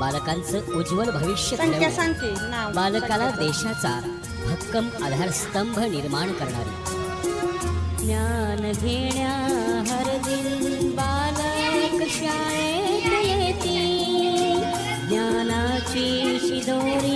बालकांचं उज्ज्वल भविष्य बालकाला. देशाचा भक्कम आधारस्तंभ निर्माण करणारी. ज्ञान घेण्या हर दिन बालक शाळेत येते ज्ञानाची शिदोरी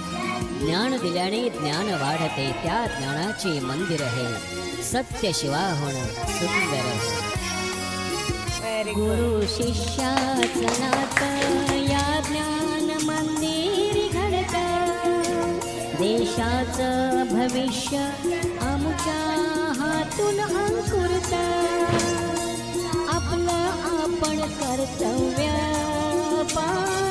ज्ञान दिल्याने ज्ञान वाढते त्या ज्ञानाचे मंदिर हे सत्य शिवा होणं सुंदर हे. गुरु शिष्याचं नातं या ज्ञान मंदिर घडत. देशाचं भविष्य आमच्या हातून अंकुरत. आपलं आपण कर्तव्य पार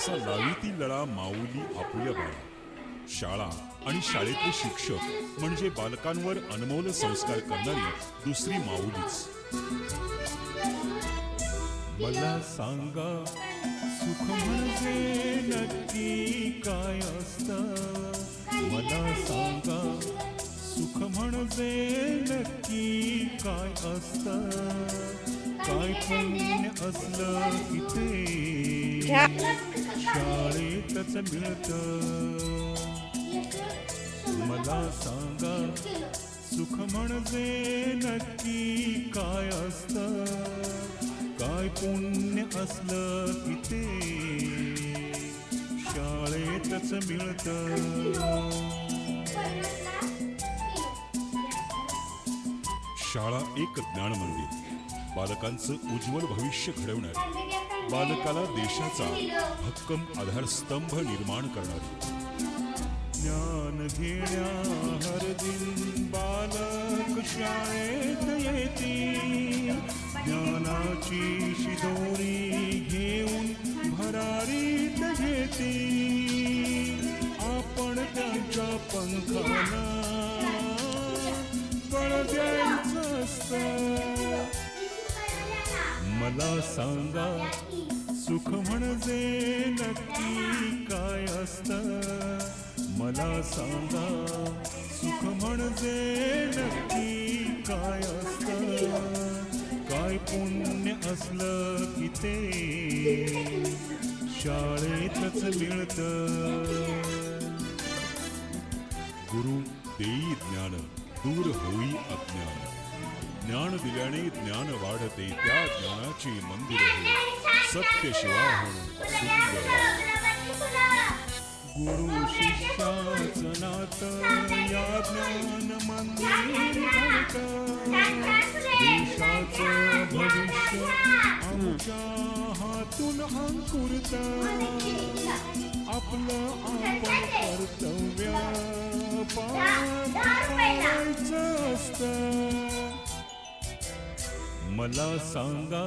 असा जसा लळा माऊली आपुल्या बाळा. शाळा आणि शाळेतले शिक्षक म्हणजे बालकांवर अनमोल संस्कार करणारी दुसरी माऊलीच. मला सांगा सुख म्हणजे नक्की काय असत? मला सांगा सुख म्हणजे नक्की काय असत? काय पुण्य असलं की ते शाळेतच मिळत. मला सांगा सुख म्हणजे नक्की काय असत? काय पुण्य असलं की ते शाळेतच मिळत. शाळा एक ज्ञान मंदिर. बालकांचं उज्ज्वल भविष्य घडवणार. बालकाला देशाचा भक्कम आधारस्तंभ निर्माण करणारी. ज्ञान घेण्या हर दिन बालक शाळेत येते. ज्ञानाची शिदोरी घेऊन भरारीत घेते. आपण त्यांच्या पंखाला बळ द्यायचं असतं. मला सांगा सुख म्हणजे नक्की काय असत? मला सांगा सुख म्हणजे नक्की काय असत? काय पुण्य असलं की ते? शाळेतच मिळत. गुरु देई ज्ञान दूर होई अज्ञान. ज्ञान दिल्याने ज्ञान वाढते त्या ज्ञानाची मंदिर हे सत्य शिवा होणं सुंदर गुरु शिष्याचं नातं या ज्ञान मंदिर देशाचं भविष्य आमच्या हातून अंकुरत आपलं आपण कर्तव्य पार पाडायचं असतं मला सांगा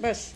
Bas.